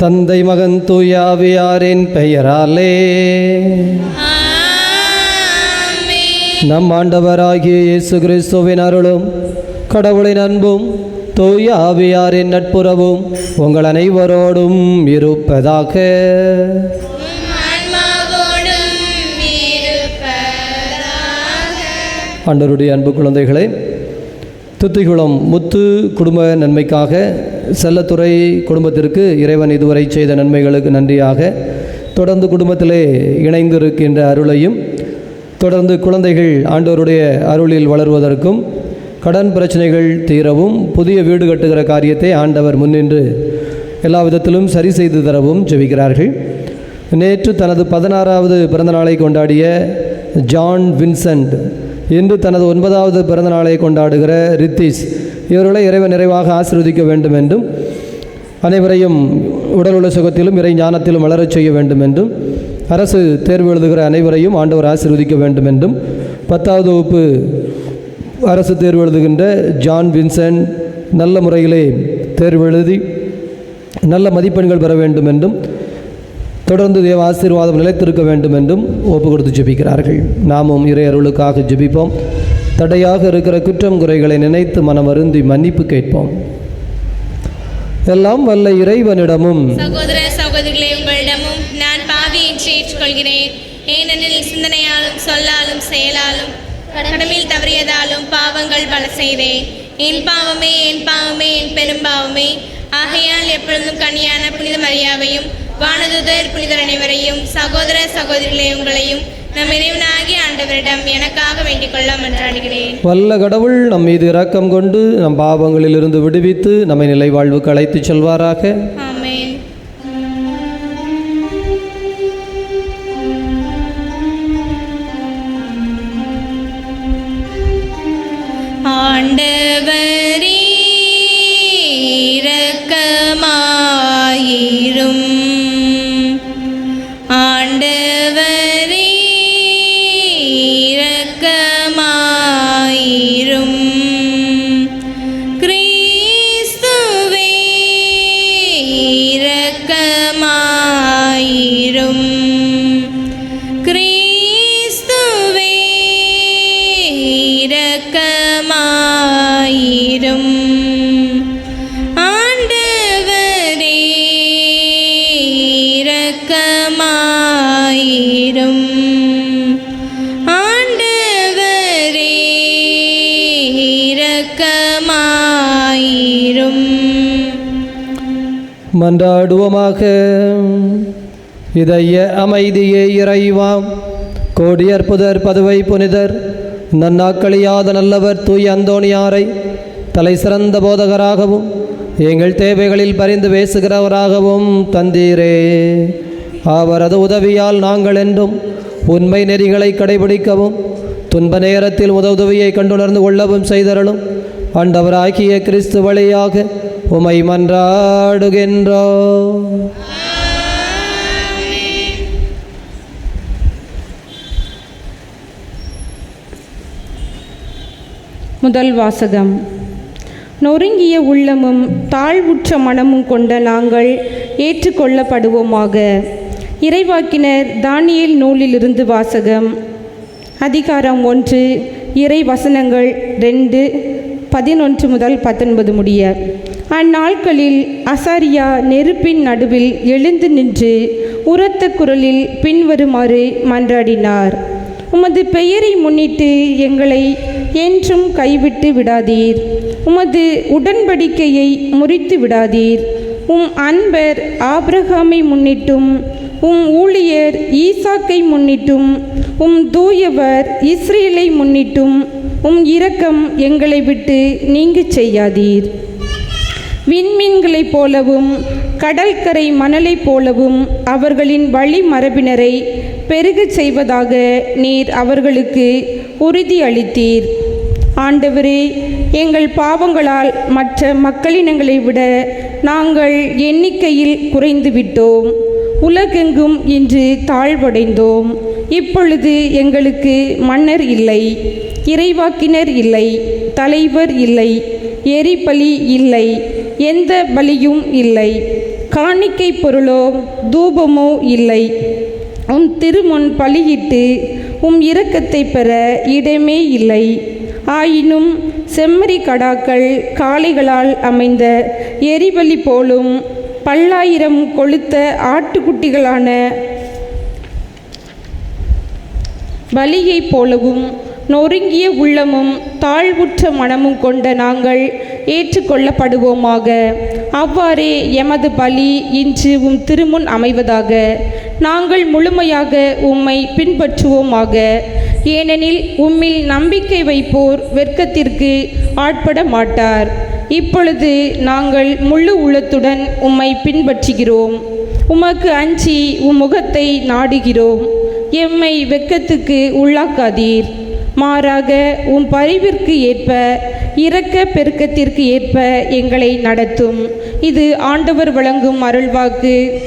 தந்தை மகன் தூயாவியாரின் பெயராலே. நம் ஆண்டவராகிய இயேசு கிறிஸ்துவின் அருளும் கடவுளின் அன்பும் தூய ஆவியாரின் நட்புறவும் உங்கள் அனைவரோடும் இருப்பதாக. ஆண்டவருடைய அன்பு குழந்தைகளே துத்திகுளம் முத்து குடும்ப நன்மைக்காக செல்லத்துறை குடும்பத்திற்கு இறைவன் இதுவரை செய்த நன்மைகளுக்கு நன்றியாக தொடர்ந்து குடும்பத்திலே இணைந்திருக்கின்ற அருளையும் தொடர்ந்து குழந்தைகள் ஆண்டோருடைய அருளில் வளர்வதற்கும் கடன் பிரச்சனைகள் தீரவும் புதிய வீடு கட்டுகிற காரியத்தை ஆண்டவர் முன்னின்று எல்லா விதத்திலும் சரி செய்து தரவும் ஜெபிக்கிறார்கள். நேற்று தனது பதினாறாவது பிறந்தநாளை கொண்டாடிய ஜான் வின்சென்ட் இன்று தனது ஒன்பதாவது பிறந்தநாளை கொண்டாடுகிற ரித்தீஷ் இவர்களை இறைவன் நிறைவாக ஆசீர்வதிக்க வேண்டும் என்றும் அனைவரையும் உடலுள்ள சுகத்திலும் இறை ஞானத்திலும் வளரச் செய்ய வேண்டும் என்றும் அரசு தேர்வு எழுதுகிற அனைவரையும் ஆண்டவர் ஆசிர்வதிக்க வேண்டும் என்றும் பத்தாவது வகுப்பு அரசு தேர்வு எழுதுகின்ற ஜான் வின்சென்ட் நல்ல முறையிலே தேர்வு எழுதி நல்ல மதிப்பெண்கள் பெற வேண்டும் என்றும் தொடர்ந்து தேவ ஆசீர்வாதம் நிலைத்திருக்க வேண்டும் என்றும் ஒப்பு கொடுத்து ஜெபிக்கிறார்கள். நாமும் இறை அருளுக்காக ஜெபிப்போம். தடையாக இருக்கிற குற்றம் குறைகளை நினைத்து மனம் அருந்தி மன்னிப்பு கேட்போம். எல்லாம் வல்ல இறைவனிடமும். சகோதர சகோதரிகளே உங்களிடமும் நான் பாவி என்று ஏற்றுக்கொள்கிறேன். ஏனெனில் சிந்தனையாலும் சொல்லாலும் செயலாலும் கடமையில் தவறியதாலும் பாவங்கள் பல செய்தேன் என் பாவமே என் பாவமே என் பெரும்பாவமே. ஆகையால் எப்பொழுதும் கனியான புனித மரியாவையும் வானதுதர் புனிதர் அனைவரையும் சகோதர சகோதரிகளே உங்களையும் நம் இறைவனாகி ஆண்டவரிடம் எனக்காக வேண்டிக் கொள்ள மன்றாடுகிறேன் வல்ல கடவுள் நம் மீது இரக்கம் கொண்டு நம் பாவங்களிலிருந்து விடுவித்து நம்மை நிலை வாழ்வுக்கு அழைத்துச் செல்வாராக. மன்றாடுவோமாக. இதய அமைதியே இறைவாம். கோடியர் புதர் பதுவை புனிதர் நன்னாக்களியாத நல்லவர் தூய் அந்தோணியாரை தலை சிறந்த போதகராகவும் எங்கள் தேவைகளில் பரிந்து பேசுகிறவராகவும் தந்தீரே. அவரது உதவியால் நாங்கள் என்றும் உண்மை நெறிகளை கடைபிடிக்கவும் துன்ப நேரத்தில் உதவியை கண்டுணர்ந்து கொள்ளவும் செய்தருளும் ஆண்டவராகிய கிறிஸ்து வழியாக உமை மன்றாடுகின்றோ. முதல் வாசகம். நொறுங்கிய உள்ளமும் தாழ்வுற்ற மனமும் கொண்ட நாங்கள் ஏற்றுக்கொள்ளப்படுவோமாக. இறைவாக்கினர் தானியல் நூலிலிருந்து வாசகம். அதிகாரம் ஒன்று இறை வசனங்கள் ரெண்டு பதினொன்று முதல் பத்தொன்பது முடிய. அந்நாட்களில் அசாரியா நெருப்பின் நடுவில் எழுந்து நின்று உரத்த குரலில் பின்வருமாறு மன்றாடினார். உமது பெயரை முன்னிட்டு எங்களை என்றும் கைவிட்டு விடாதீர். உமது உடன்படிக்கையை முறித்து விடாதீர். உம் அன்பர் ஆப்ரஹாமை முன்னிட்டும் உம் ஊழியர் ஈசாக்கை முன்னிட்டும் உம் தூயவர் இஸ்ரேலை முன்னிட்டும் உம் இரக்கம் எங்களை விட்டு நீங்கச் செய்யாதீர். விண்மீன்களைப் போலவும் கடற்கரை மணலைப் போலவும் அவர்களின் வழி மரபினரை பெருகச் செய்வதாக நீர் அவர்களுக்கு உறுதி அளித்தீர் ஆண்டவரே எங்கள் பாவங்களால் மற்ற மக்களினங்களை விட நாங்கள் எண்ணிக்கையில் குறைந்து விட்டோம் உலகெங்கும் இன்று தாழ்வடைந்தோம். இப்பொழுது எங்களுக்கு மன்னர் இல்லை இறைவாக்கினர் இல்லை தலைவர் இல்லை எரிபலி இல்லை. எந்த பலியும் இல்லை. காணிக்கை பொருளோ தூபமோ இல்லை. உம் திருமுன் பலியிட்டு உம் இரக்கத்தை பெற இடமே இல்லை. ஆயினும் செம்மறி கடாக்கள் காளைகளால் அமைந்த எரிபலி போலும் பல்லாயிரம் கொளுத்த ஆட்டுக்குட்டிகளான பலியைப் போலவும் நொறுங்கிய உள்ளமும் தாழ்வுற்ற மனமும் கொண்ட நாங்கள் ஏற்றுக்கொள்ளப்படுவோமாக. அவ்வாறே எமது பலி இன்று உம் திருமுன் அமைவதாக. நாங்கள் முழுமையாக உம்மை பின்பற்றுவோமாக. ஏனெனில் உம்மில் நம்பிக்கை வைப்போர் வெட்கத்திற்கு ஆட்பட மாட்டார். இப்பொழுது நாங்கள் முழு உள்ளத்துடன் உம்மை பின்பற்றுகிறோம். உமக்கு அஞ்சி உம் முகத்தை நாடுகிறோம். எம்மை வெட்கத்துக்கு உள்ளாக்காதீர். மாறாக உம் பரிவிற்கு ஏற்ப இரக்க பெருக்கத்திற்கு ஏற்ப எங்களை நடத்தும். இது ஆண்டவர் வழங்கும் அருள்வாக்கு.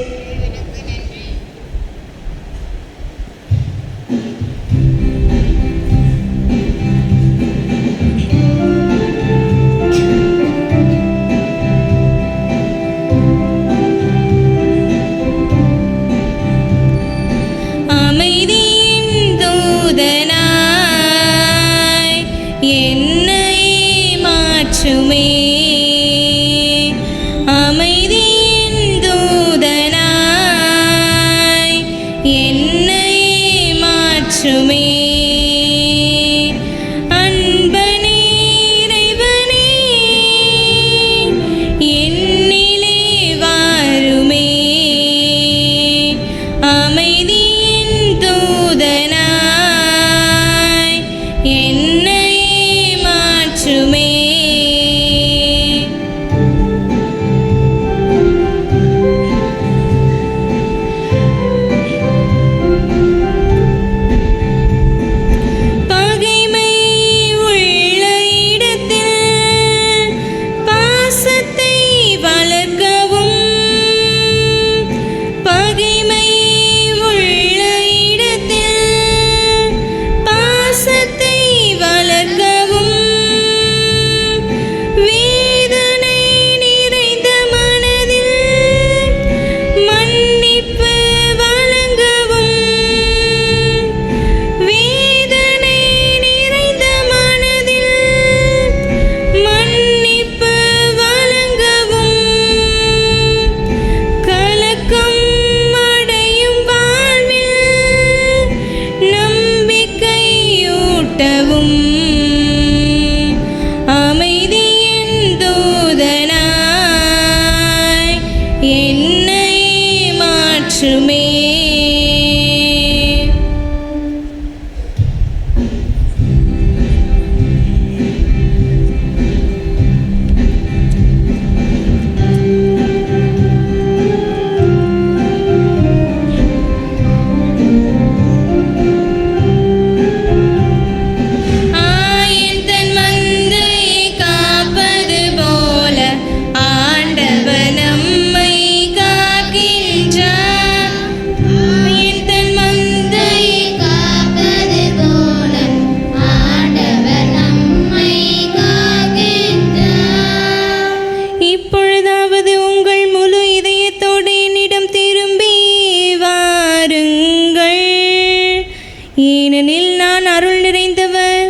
ஏனெனில் நான் அருள் நிறைந்தவர்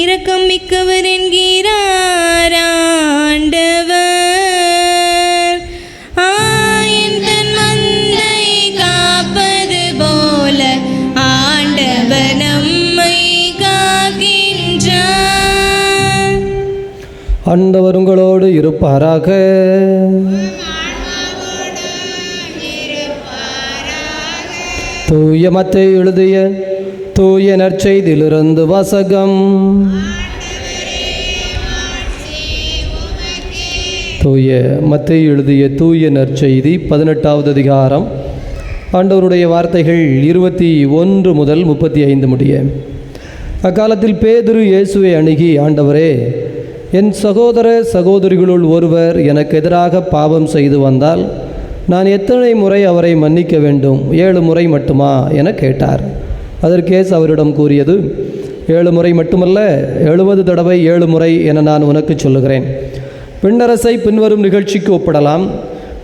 இரக்கம் மிக்கவர் என்கிறார் ஆண்டவர். மந்தை காப்பது போல ஆண்டவர் நம்மை காக்கின்றார். ஆண்டவர் உங்களோடு இருப்பாராக. தூய மத்தை எழுதிய தூய நற்செய்தியிலிருந்து வாசகம். தூய மத்தை எழுதிய தூய நற்செய்தி பதினெட்டாவது அதிகாரம். ஆண்டவருடைய வார்த்தைகள் இருபத்தி ஒன்று முதல் முப்பத்தி ஐந்து முடிய. அக்காலத்தில் பேதுரு இயேசுவை அணுகி ஆண்டவரே என் சகோதர சகோதரிகளுள் ஒருவர் எனக்கு எதிராக பாவம் செய்து வந்தால் நான் எத்தனை முறை அவரை மன்னிக்க வேண்டும்? ஏழு முறை மட்டுமா? என கேட்டார். அதற்கேஸ் அவரிடம் கூறியது ஏழு முறை மட்டுமல்ல எழுபது தடவை ஏழு முறை என நான் உனக்கு சொல்லுகிறேன். பின்னரசை பின்வரும் நிகழ்ச்சிக்கு ஒப்பிடலாம்.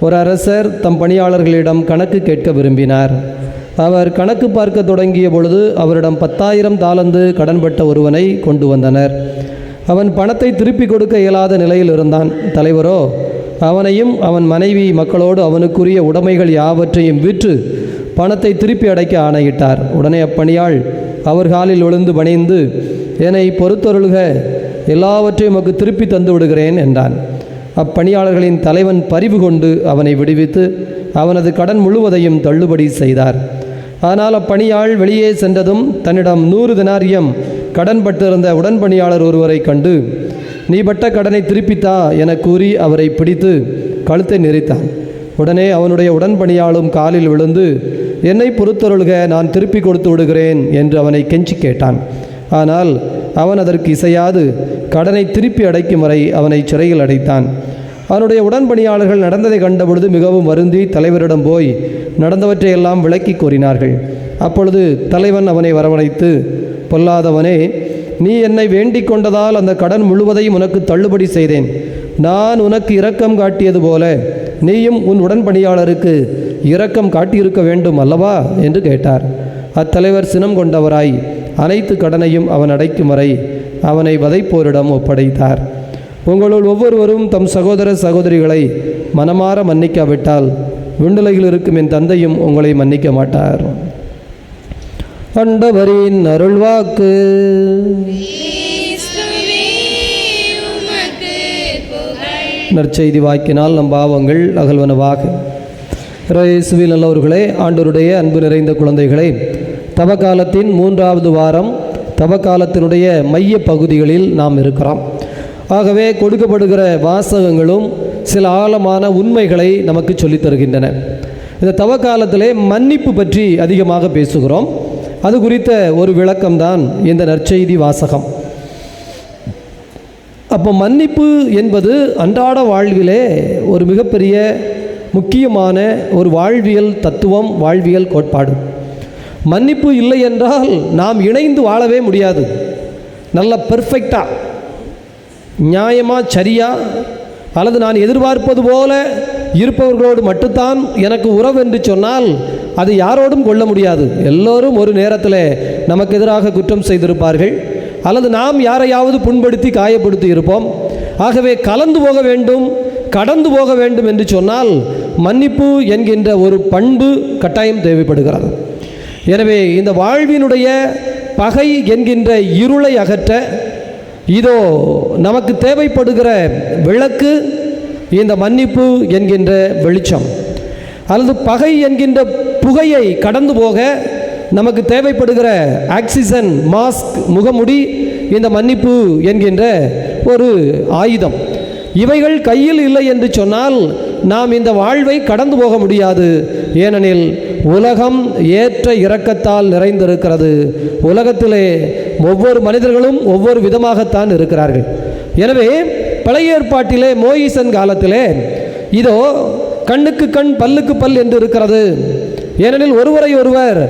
ஒரு அரசர் தம் பணியாளர்களிடம் கணக்கு கேட்க விரும்பினார். அவர் கணக்கு பார்க்க தொடங்கிய பொழுது அவரிடம் பத்தாயிரம் தாளந்து கடன்பட்ட ஒருவனை கொண்டு வந்தனர். அவன் பணத்தை திருப்பி கொடுக்க இயலாத நிலையில் இருந்தான். தலைவரோ அவனையும் அவன் மனைவி மக்களோடு அவனுக்குரிய உடைமைகள் யாவற்றையும் விற்று பணத்தை திருப்பி அடைக்க ஆணையிட்டார். உடனே அப்பணியாள் அவர் காலில் விழுந்து பணிந்து என்னை பொறுத்தொருள்க எல்லாவற்றையும் உமக்கு திருப்பி தந்து விடுகிறேன் என்றான். அப்பணியாளர்களின் தலைவன் பரிவு கொண்டு அவனை விடுவித்து அவனது கடன் முழுவதையும் தள்ளுபடி செய்தார். ஆனால் அப்பணியாள் வெளியே சென்றதும் தன்னிடம் நூறு தினாரியம் கடன் பட்டிருந்த உடன்பணியாளர் ஒருவரை கண்டு நீ பட்ட கடனை திருப்பித்தா என கூறி அவரை பிடித்து கழுத்தை நெரித்தான். உடனே அவனுடைய உடன்பணியாளும் காலில் விழுந்து என்னை பொறுத்தொருள்க நான் திருப்பி கொடுத்து விடுகிறேன் என்று அவனை கெஞ்சி கேட்டான். ஆனால் அவன் அதற்கு இசையாது கடனை திருப்பி அடைக்கும் வரை அவனை சிறையில் அடைத்தான். அவனுடைய உடன்பணியாளர்கள் நடந்ததை கண்டபொழுது மிகவும் வருந்தி தலைவரிடம் போய் நடந்தவற்றையெல்லாம் விளக்கி கூறினார்கள். அப்பொழுது தலைவன் அவனை வரவழைத்து பொல்லாதவனே நீ என்னை வேண்டிக் கொண்டதால் அந்த கடன் முழுவதையும் உனக்கு தள்ளுபடி செய்தேன். நான் உனக்கு இரக்கம் காட்டியது போல நீயும் உன் உடன்பணியாளருக்கு இரக்கம் காட்டியிருக்க வேண்டும் அல்லவா? என்று கேட்டார். அத்தலைவர் சினம் கொண்டவராய் அனைத்து கடனையும் அவன் அடைக்கும் வரை அவனை வதைப்போரிடம் ஒப்படைத்தார். உங்களுள் ஒவ்வொருவரும் தம் சகோதர சகோதரிகளை மனமாற மன்னிக்காவிட்டால் விண்ணுலகில் இருக்கும் என் தந்தையும் உங்களை மன்னிக்க மாட்டார். அண்டவரின் அருள்வாக்கு. நற்செய்தி வாக்கினால் நம் பாவங்கள் அகல்வனவாக. இயேசுவில் நல்லவர்களே ஆண்டோருடைய அன்பு நிறைந்த குழந்தைகளே தவக்காலத்தின் மூன்றாவது வாரம் தவக்காலத்தினுடைய மைய பகுதிகளில் நாம் இருக்கிறோம். ஆகவே கொடுக்கப்படுகிற வாசகங்களும் சில ஆழமான உண்மைகளை நமக்கு சொல்லித் தருகின்றன. இந்த தவக்காலத்திலே மன்னிப்பு பற்றி அதிகமாக பேசுகிறோம். அது குறித்த ஒரு விளக்கம்தான் இந்த நற்செய்தி வாசகம். அப்போ மன்னிப்பு என்பது அன்றாட வாழ்விலே ஒரு மிகப்பெரிய முக்கியமான ஒரு வாழ்வியல் தத்துவம் வாழ்வியல் கோட்பாடு. மன்னிப்பு இல்லை என்றால் நாம் இணைந்து வாழவே முடியாது. நல்ல பெர்ஃபெக்டாக நியாயமாக சரியாக அல்லது நான் எதிர்பார்ப்பது போல இருப்பவர்களோடு மட்டும்தான் எனக்கு உறவு என்று சொன்னால் அது யாரோடும் கொள்ள முடியாது. எல்லோரும் ஒரு நேரத்தில் நமக்கு எதிராக குற்றம் செய்திருப்பார்கள். அல்லது நாம் யாரையாவது புண்படுத்தி காயப்படுத்தி இருப்போம். ஆகவே கலந்து போக வேண்டும். கடந்து போக வேண்டும் என்று சொன்னால் மன்னிப்பு என்கின்ற ஒரு பண்பு கட்டாயம் தேவைப்படுகிறது. எனவே இந்த வாழ்வினுடைய பகை என்கின்ற இருளை அகற்ற இதோ நமக்கு தேவைப்படுகிற விளக்கு இந்த மன்னிப்பு என்கின்ற வெளிச்சம். அல்லது பகை என்கின்ற புகையை கடந்து போக நமக்கு தேவைப்படுகிற ஆக்சிஜன் மாஸ்க் முகமுடி இந்த மன்னிப்பு என்கின்ற ஒரு ஆயுதம். இவைகள் கையில் இல்லை என்று சொன்னால் நாம் இந்த வாழ்வை கடந்து போக முடியாது. ஏனெனில் உலகம் ஏற்ற இரக்கத்தால் நிறைந்திருக்கிறது. உலகத்திலே ஒவ்வொரு மனிதர்களும் ஒவ்வொரு விதமாகத்தான் இருக்கிறார்கள். எனவே பழைய ஏற்பாட்டிலே மோயிசன் காலத்திலே இதோ கண்ணுக்கு கண் பல்லுக்கு பல் என்று இருக்கிறது. ஏனெனில் ஒருவரை ஒருவர்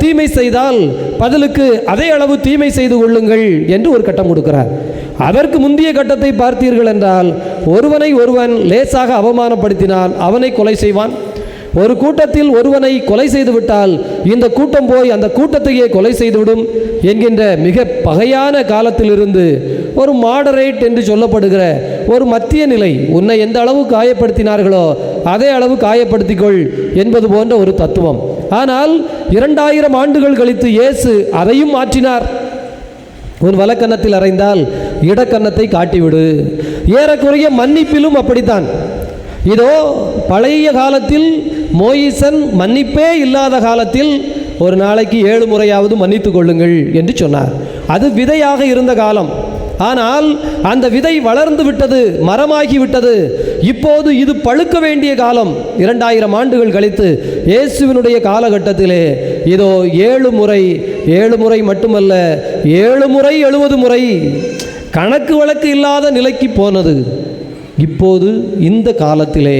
தீமை செய்தால் பதிலுக்கு அதே அளவு தீமை செய்து கொள்ளுங்கள் என்று ஒரு கட்டம் கொடுக்கிறார். அதற்கு முந்தைய கட்டத்தை பார்த்தீர்கள் என்றால் ஒருவனை ஒருவன் லேசாக அவமானப்படுத்தினால் அவனை கொலை செய்வான். ஒரு கூட்டத்தில் ஒருவனை கொலை செய்துவிட்டால் இந்த கூட்டம் போய் அந்த கூட்டத்தையே கொலை செய்துவிடும் என்கின்ற மிக பகையான காலத்திலிருந்து ஒரு மாடரேட் என்று சொல்லப்படுகிற ஒரு மத்திய நிலை உன்னை எந்த அளவு காயப்படுத்தினார்களோ அதே அளவு காயப்படுத்திக்கொள் என்பது போன்ற ஒரு தத்துவம். ஆனால் இரண்டாயிரம் ஆண்டுகள் கழித்து இயேசு அதையும் மாற்றினார். உன் வலக்கன்னத்தில் அறைந்தால் இடக்கன்னத்தை காட்டிவிடு. ஏறக்குறைய மன்னிப்பிலும் அப்படித்தான். இதோ பழைய காலத்தில் மோயிசன் மன்னிப்பே இல்லாத காலத்தில் ஒரு நாளைக்கு ஏழு முறையாவது மன்னித்துக் கொள்ளுங்கள் என்று சொன்னார். அது விதையாக இருந்த காலம். ஆனால் அந்த விதை வளர்ந்து விட்டது மரமாகி விட்டது. இப்போது இது பழுக்க வேண்டிய காலம். இரண்டாயிரம் ஆண்டுகள் கழித்து இயேசுவினுடைய காலகட்டத்திலே இதோ ஏழு முறை ஏழு முறை மட்டுமல்ல ஏழு முறை எழுபது முறை கணக்கு வழக்கு இல்லாத நிலைக்கு போனது. இப்போது இந்த காலத்திலே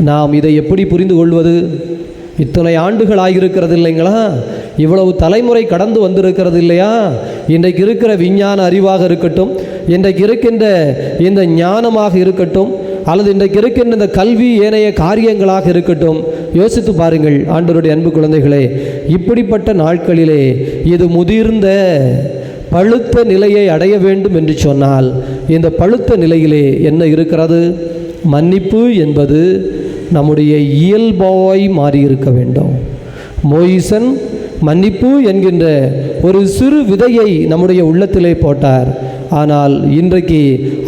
நாம் இதை எப்படி புரிந்து கொள்வது? இத்தனை ஆண்டுகள் ஆகியிருக்கிறது இல்லைங்களா? இவ்வளவு தலைமுறை கடந்து வந்திருக்கிறது இல்லையா? இன்றைக்கு இருக்கிற விஞ்ஞான அறிவாக இருக்கட்டும் இன்றைக்கு இருக்கின்ற இந்த ஞானமாக இருக்கட்டும் அல்லது இன்றைக்கு இருக்கின்ற இந்த கல்வி ஏனைய காரியங்களாக இருக்கட்டும் யோசித்து பாருங்கள் ஆண்டவருடைய அன்பு குழந்தைகளே இப்படிப்பட்ட நாட்களிலே இது முதிர்ந்த பழுத்த நிலையை அடைய வேண்டும் என்று சொன்னால் இந்த பழுத்த நிலையிலே என்ன இருக்கிறது? மன்னிப்பு என்பது நம்முடைய இயல்பாய் மாறியிருக்க வேண்டும். மோயிசன் மன்னிப்பு என்கின்ற ஒரு சிறு விதையை நம்முடைய உள்ளத்திலே போட்டார். ஆனால் இன்றைக்கு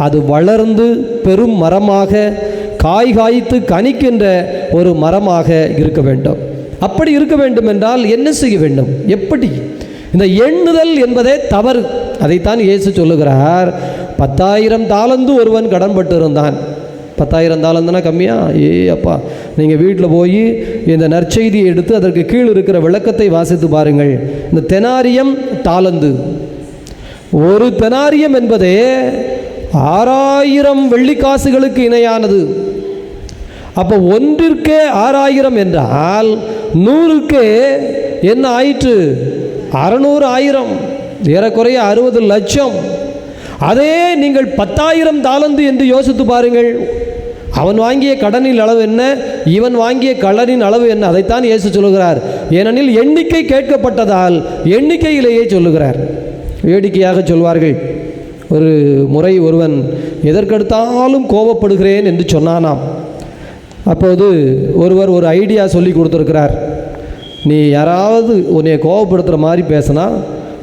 அது வளர்ந்து பெரும் மரமாக காய் காய்த்து கனிக்கின்ற ஒரு மரமாக இருக்க வேண்டும். அப்படி இருக்க வேண்டும் என்றால் என்ன செய்ய வேண்டும்? எப்படி? இந்த எண்ணுதல் என்பதே தவறு. அதைத்தான் இயேசு சொல்லுகிறார். பத்தாயிரம் தாளந்து ஒருவன் கடன்பட்டிருந்தான். பத்தாயிரம் தாளந்துனா கம்மியா? ஏ அப்பா. நீங்கள் வீட்டில் போய் இந்த நற்செய்தியை எடுத்து அதற்கு கீழ் இருக்கிற விளக்கத்தை வாசித்து பாருங்கள். இந்த தெனாரியம் தாளந்து. ஒரு தெனாரியம் என்பதே ஆறாயிரம் வெள்ளிக்காசுகளுக்கு இணையானது. அப்போ ஒன்றிற்கே ஆறாயிரம் என்றால் நூறுக்கே என்ன ஆயிற்று? அறநூறு ஆயிரம் ஏறக்குறைய அறுபது லட்சம். அதே நீங்கள் பத்தாயிரம் தாளந்து என்று யோசித்து பாருங்கள். அவன் வாங்கிய கடனின் அளவு என்ன? இவன் வாங்கிய கடனின் அளவு என்ன? அதைத்தான் இயேசு சொல்லுகிறார். ஏனெனில் எண்ணிக்கை கேட்கப்பட்டதால் எண்ணிக்கையிலேயே சொல்லுகிறார். வேடிக்கையாக சொல்வார்கள். ஒரு முறை ஒருவன் எதற்கெடுத்தாலும் கோபப்படுகிறேன் என்று சொன்னானாம். அப்போது ஒருவர் ஒரு ஐடியா சொல்லி கொடுத்துருக்கிறார். நீ யாராவது உன்னை கோபப்படுத்துகிற மாதிரி பேசினா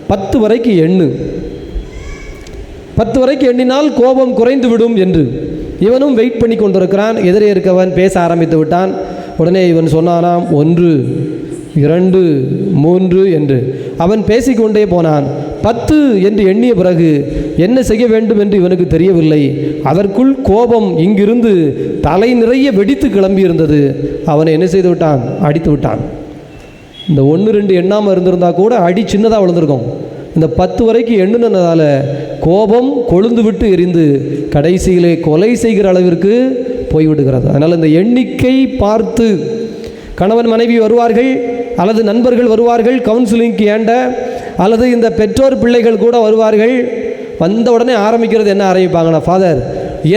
பத்து வரைக்கும் எண்ணு. பத்து வரைக்கும் எண்ணினால் கோபம் குறைந்து விடும் என்று. இவனும் வெயிட் பண்ணி கொண்டிருக்கிறான். எதிரே இருக்கவன் பேச ஆரம்பித்து விட்டான். உடனே இவன் சொன்னானாம் ஒன்று இரண்டு மூன்று என்று. அவன் பேசிக்கொண்டே போனான். பத்து என்று எண்ணிய பிறகு என்ன செய்ய வேண்டும் என்று இவனுக்கு தெரியவில்லை. அதற்குள் கோபம் இங்கிருந்து தலை நிறைய வெடித்து கிளம்பியிருந்தது. அவனை என்ன செய்து விட்டான்? அடித்து விட்டான். இந்த ஒன்று ரெண்டு எண்ணாமல் இருந்திருந்தா கூட அடி சின்னதாக விழுந்திருக்கும். இந்த பத்து வரைக்கும் எண்ணுனதால் கோபம் கொழுந்து விட்டு எரிந்து கடைசியிலே கொலை செய்கிற அளவிற்கு போய்விடுகிறது அதனால் இந்த எண்ணிக்கை பார்த்து கணவன் மனைவி வருவார்கள் அல்லது நண்பர்கள் வருவார்கள் கவுன்சிலிங்க்கு ஏண்ட அல்லது இந்த பெற்றோர் பிள்ளைகள் கூட வருவார்கள். வந்த உடனே ஆரம்பிக்கிறது என்ன ஆரம்பிப்பாங்கன்னா ஃபாதர்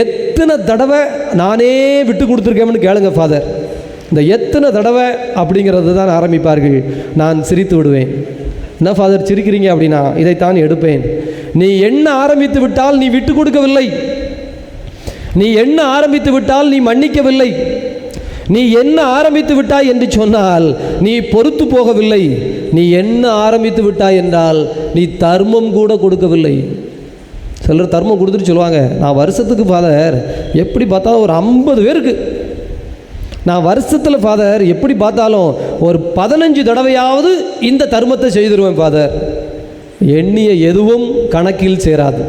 எத்தனை தடவை நானே விட்டு கொடுத்துருக்கேன்னு கேளுங்க ஃபாதர் இந்த எத்தனை தடவை அப்படிங்கிறது தான் ஆரம்பிப்பார்கள். நான் சிரித்து விடுவேன். என்ன ஃபாதர் சிரிக்கிறீங்க அப்படின்னா இதைத்தான் எடுப்பேன். நீ என்ன ஆரம்பித்து விட்டால் நீ விட்டு கொடுக்கவில்லை. நீ என்ன ஆரம்பித்து விட்டால் நீ மன்னிக்கவில்லை. நீ என்ன ஆரம்பித்து விட்டாய் என்று சொன்னால் நீ பொறுத்து போகவில்லை. நீ என்ன ஆரம்பித்து விட்டாய் என்றால் நீ தர்மம் கூட கொடுக்கவில்லை. சிலர் தர்மம் கொடுத்துட்டு சொல்லுவாங்க நான் வருஷத்துக்கு ஃபாதர் எப்படி பார்த்தாலும் ஒரு ஐம்பது பேருக்கு நான் வருஷத்தில் ஃபாதர் எப்படி பார்த்தாலும் ஒரு பதினஞ்சு தடவையாவது இந்த தர்மத்தை செய்திருவேன் ஃபாதர் எண்ணிய எதுவும் கணக்கில் சேராது.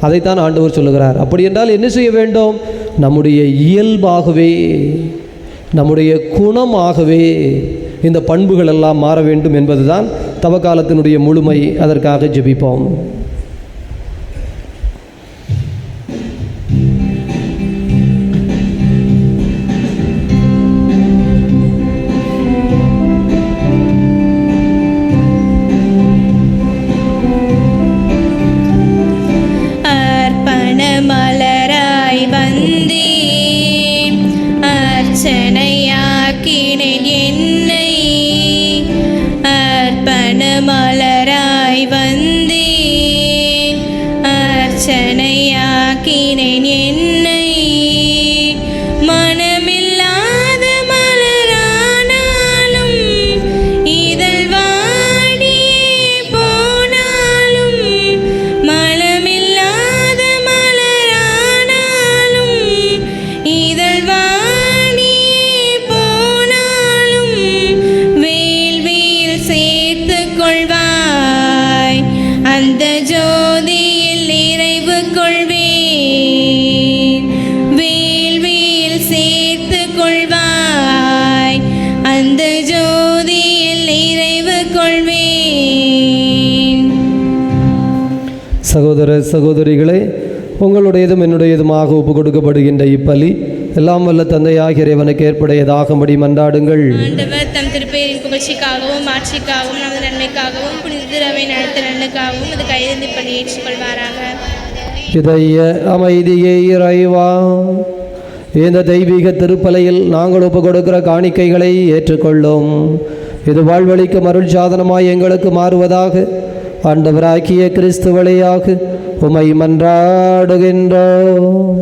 அதைத்தான் ஆண்டவர் சொல்லுகிறார். அப்படி என்றால் என்ன செய்ய வேண்டும்? நம்முடைய இயல்பாகவே நம்முடைய குணமாகவே இந்த பண்புகள் எல்லாம் மாற வேண்டும் என்பதுதான் தவக்காலத்தினுடைய முழுமை. அதற்காக ஜெபிப்போம். சகோதர சகோதரிகளே உங்களுடையதும் என்னுடையதுமாக ஒப்பு கொடுக்கப்படுகின்ற இப்பலி எல்லாம் வல்ல தந்தையாகிய இறைவனுக்கு ஏற்புடையதாகும்படி மன்றாடுங்கள். தம் திருப்பேரின் புகழ்ச்சிக்காகவும் ஆட்சிக்காகவும் நமது நன்மைக்காகவும் புனித திரவை நடத்த நன்மைக்காகவும் அது கையெழுந்தி பணி ஏற்றுக்கொள்வாராக. இதய அமைதியை இறைவா இந்த தெய்வீக திருப்பலையில் நாங்கள் ஒப்பு கொடுக்கிற காணிக்கைகளை ஏற்றுக்கொள்ளும். இது வாழ்வழிக்கும் அருள் சாதனமாய் எங்களுக்கு மாறுவதாக ஆண்டவராக்கிய கிறிஸ்து வழியாக உமை மன்றாடுகின்றோம்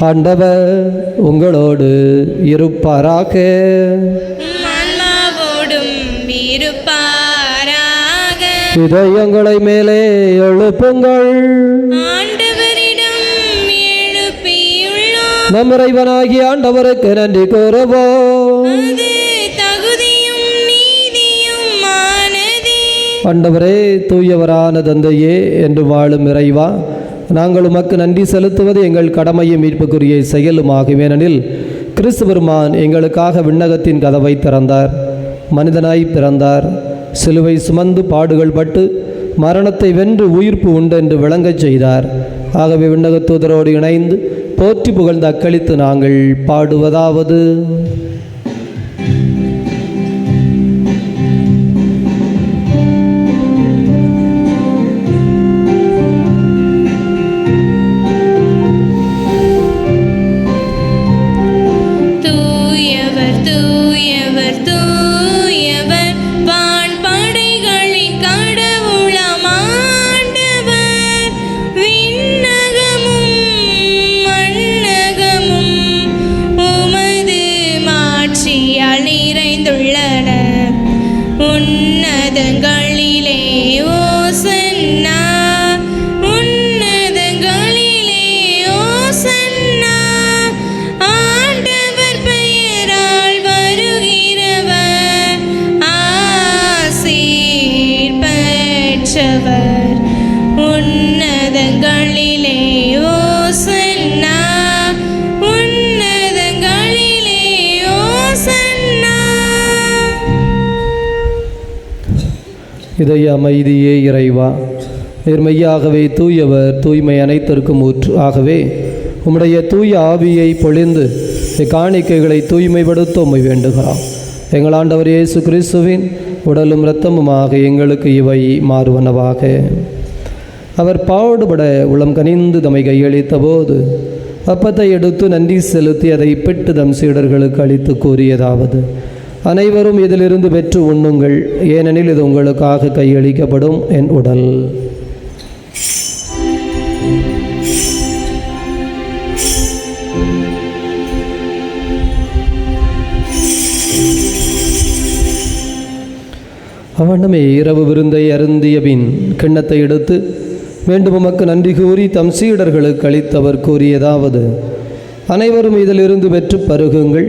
ஆண்டவர் உங்களோடு இருப்பாராக. இதயங்களை மேலே எழுப்புங்கள். நம் இறைவனாகிய ஆண்டவருக்கு நன்றி கூறுவோம். ஆண்டவரே தூயவரான தந்தையே என்று வாழும் இறைவா நாங்கள் உமக்கு நன்றி செலுத்துவது எங்கள் கடமையும் மீட்புக்குரிய செயலுமாகும் ஏனெனில் கிறிஸ்துவருமான் எங்களுக்காக விண்ணகத்தின் கதவை திறந்தார் மனிதனாய் பிறந்தார் சிலுவை சுமந்து பாடுகள் பட்டு மரணத்தை வென்று உயிர்ப்பு உண்டு என்று விளங்கச் செய்தார். ஆகவே விண்ணகத் தூதரோடு இணைந்து போற்றி புகழ்ந்து அக்களித்து நாங்கள் பாடுவதாவது. இதய அமைதியே இறைவா. நிர்மையாகவே தூயவர் தூய்மை அனைத்திற்கும் ஊற்று. ஆகவே உம்முடைய தூய ஆவியை பொழிந்து இக்காணிக்கைகளை தூய்மைப்படுத்த உம்மை வேண்டுகிறோம். எங்கள் ஆண்டவர் இயேசு கிறிஸ்துவின் உடலும் இரத்தமுமாக எங்களுக்கு இவை மாறுவனவாக. அவர் பாடுபட உளம் கனிந்து தம்மை கையளித்த போது அப்பத்தை எடுத்து நன்றி செலுத்தி அதை பெட்டு தம் சீடர்களுக்கு அளித்து கூறியதாவது. அனைவரும் இதிலிருந்து பெற்று உண்ணுங்கள். ஏனெனில் இது உங்களுக்காக கையளிக்கப்படும் என் உடல். அவனமே இரவு விருந்தை அருந்திய பின் கிண்ணத்தை எடுத்து வேண்டும் உமக்கு நன்றி கூறி தம் சீடர்களுக்கு அளித்தவர் கூறியதாவது அனைவரும் இதிலிருந்து பெற்று பருகுங்கள்.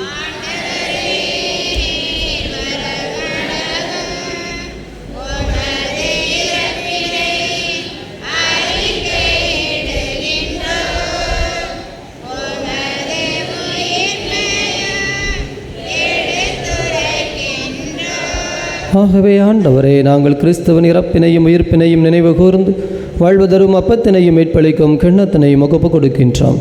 ஆகவே ஆண்டவரே நாங்கள் கிறிஸ்தவன் இறப்பினையும் உயிர்ப்பினையும் நினைவு கூர்ந்து வாழ்வதரும் அப்பத்தினையும் மீட்பளிக்கும் கிண்ணத்தினையும் ஒப்பு கொடுக்கின்றோம்.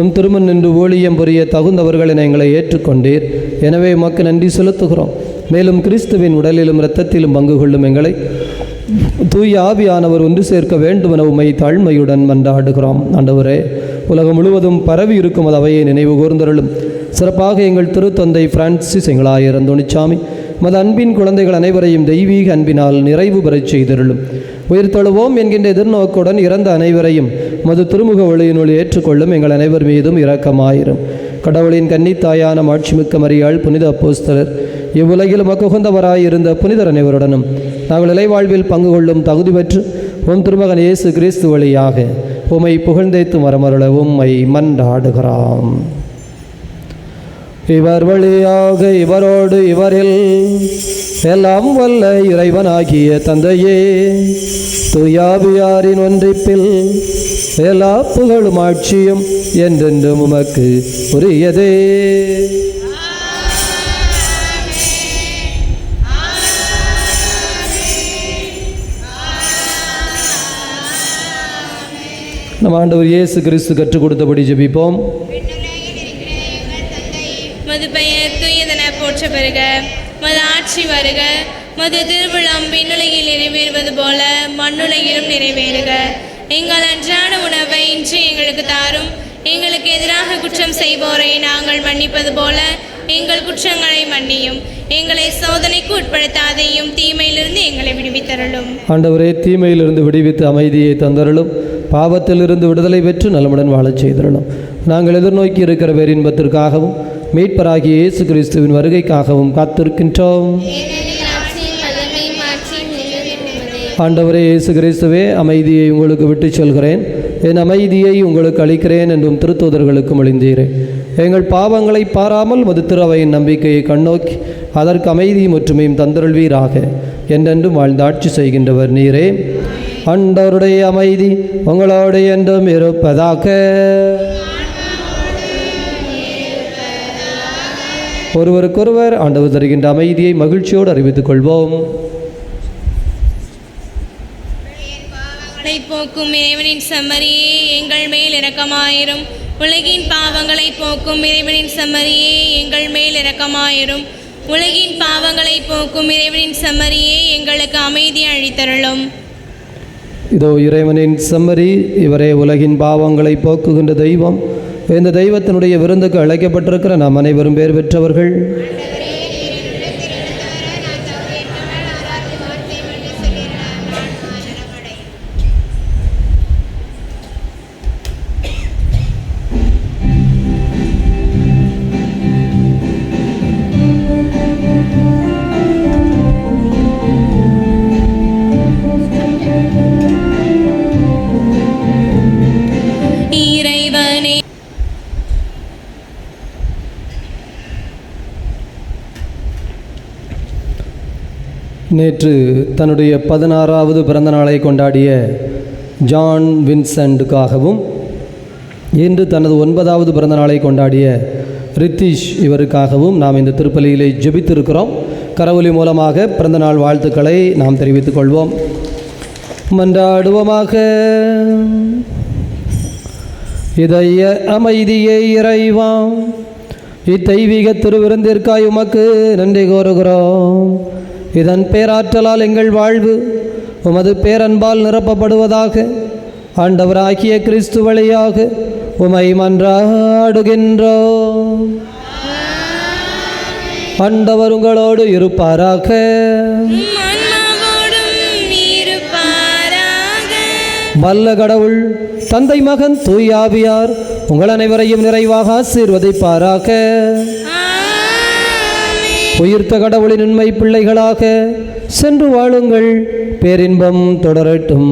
உம் திருமண் நின்று ஊழியம் புரிய தகுந்தவர்களின் எங்களை ஏற்றுக்கொண்டீர். எனவே உமக்கு நன்றி செலுத்துகிறோம். மேலும் கிறிஸ்துவின் உடலிலும் இரத்தத்திலும் பங்கு கொள்ளும் எங்களை தூய ஆவியானவர் ஒன்று சேர்க்க வேண்டுமென உமை தாழ்மையுடன் மன்றாடுகிறோம். ஆண்டவரே உலகம் முழுவதும் பரவி இருக்கும் அது அவையை நினைவு கூர்ந்தருளும். சிறப்பாக எங்கள் திருத்தந்தை பிரான்சிஸ் எங்களாயிரந்தோணிச்சாமி மது அன்பின் குழந்தைகள் அனைவரையும் தெய்வீக அன்பினால் நிறைவு பெறச் செய்தருளும். உயிர் தொழுவோம் என்கின்ற எதிர்நோக்குடன் இறந்த அனைவரையும் மது திருமுக ஒளியினுள் ஏற்றுக்கொள்ளும் எங்கள் அனைவர் மீதும் இரக்கமாயிரும். கடவுளின் கன்னித்தாயான மாட்சிமிக்க மரியாள் புனித அப்போஸ்தலர் இவ்வுலகில் மக்குகந்தவராயிருந்த புனிதர் அனைவருடனும் நாங்கள் இலைவாழ்வில் பங்கு கொள்ளும் தகுதி பெற்று உன் திருமகன் இயேசு கிறிஸ்து வழியாக உமை புகழ்ந்தேத்து மரமருள உம்மை மன்றாடுகிறோம். இவர் வழியாக இவரோடு இவரில் எல்லாம் வல்ல இறைவனாகிய தந்தையே துயாபியாரின் ஒன்றிப்பில் எல்லா புகழும் ஆட்சியும் என்றென்றும் உமக்கு உரியதே. நம்ம ஆண்டவர் இயேசு கிறிஸ்து கற்றுக் கொடுத்தபடி ஜெபிப்போம். மது பெயர் தூயதென போற்ற பெறுக. மது ஆட்சி வருக. மது திருவிழம் விண்ணுலகில் நிறைவேறுவது போல மண்ணுலகிலும் நிறைவேறுக. எங்கள் அன்றாட உணவை இன்று எங்களுக்கு தாரும். எங்களுக்கு எதிராக குற்றம் செய்வோரை நாங்கள் மன்னிப்பது போல எங்கள் குற்றங்களை மன்னியும். எங்களை சோதனைக்கு உட்படுத்தாதையும் தீமையிலிருந்து எங்களை விடுவித்தருளும். ஆண்டவரே தீமையிலிருந்து விடுவித்து அமைதியை தந்தருளும். பாவத்திலிருந்து விடுதலை பெற்று நலமுடன் வாழச் செய்தருளும். நாங்கள் எதிர்நோக்கி இருக்கிற பேரின்பத்திற்காகவும் மீட்பராகிய இயேசு கிறிஸ்துவின் வருகைக்காகவும் காத்திருக்கின்றோம். ஆண்டவரே இயேசு கிறிஸ்துவே அமைதியை உங்களுக்கு விட்டுச் சொல்கிறேன். என் அமைதியை உங்களுக்கு அளிக்கிறேன் என்றும் திருத்தூதர்களுக்கு மொழிந்தீரேன் எங்கள் பாவங்களை பாராமல் மது திருவையின் நம்பிக்கையை கண்ணோக்கி அதற்கு அமைதியும் ஒற்றுமையும் தந்தருள்வீராக. என்றென்றும் வாழ்ந்து ஆட்சி செய்கின்றவர் நீரே. ஆண்டவருடைய அமைதி உங்களோடு என்றும் இருப்பதாக. ஒருவருக்கொருவர் ஆண்டவர் தருகின்ற அமைதியை மகிழ்ச்சியோடு அறிவித்துக் கொள்வோம். போக்கும் இறைவனின் செம்மறியே எங்கள் மேல் இரக்கமாயிரும். உலகின் பாவங்களை போக்கும் இறைவனின் செம்மறியே எங்கள் மேல் இரக்கமாயிரும். உலகின் பாவங்களை போக்கும் இறைவனின் செம்மறியே எங்களுக்கு அமைதி அளித்தருளும். இதோ இறைவனின் செம்மறி இவரே உலகின் பாவங்களை போக்குகின்ற தெய்வம். இந்த தெய்வத்தினுடைய விருந்துக்கு அழைக்கப்பட்டிருக்கிற நாம் அனைவரும் பேர் பெற்றவர்கள். நேற்று தன்னுடைய பதினாறாவது பிறந்த நாளை கொண்டாடிய ஜான் வின்சென்ட்டுக்காகவும் இன்று தனது ஒன்பதாவது பிறந்த நாளை கொண்டாடிய ரித்திஷ் இவருக்காகவும் நாம் இந்த திருப்பலியிலே ஜெபித்திருக்கிறோம். கரவொலி மூலமாக பிறந்தநாள் வாழ்த்துக்களை நாம் தெரிவித்துக் கொள்வோம். மன்றாடுவோமாக. இதய அமைதியை இறைவாம் இத்தெய்வீக திருவிருந்திற்காய் உமக்கு நன்றி கூறுகிறோம் இதன் பேராற்றலால் எங்கள் வாழ்வு உமது பேரன்பால் நிரப்பப்படுவதாக ஆண்டவராகிய கிறிஸ்து வழியாக உமை மன்றாடுகின்றோ ஆண்டவர் உங்களோடு இருப்பாராக வல்ல கடவுள் தந்தை மகன் தூயாவியார் உங்கள் அனைவரையும் நிறைவாக ஆசீர்வதிப்பாராக ஆமென். உயிர்த்த கடவுளின் உண்மை பிள்ளைகளாக சென்று வாழுங்கள். பேரின்பம் தொடரட்டும்.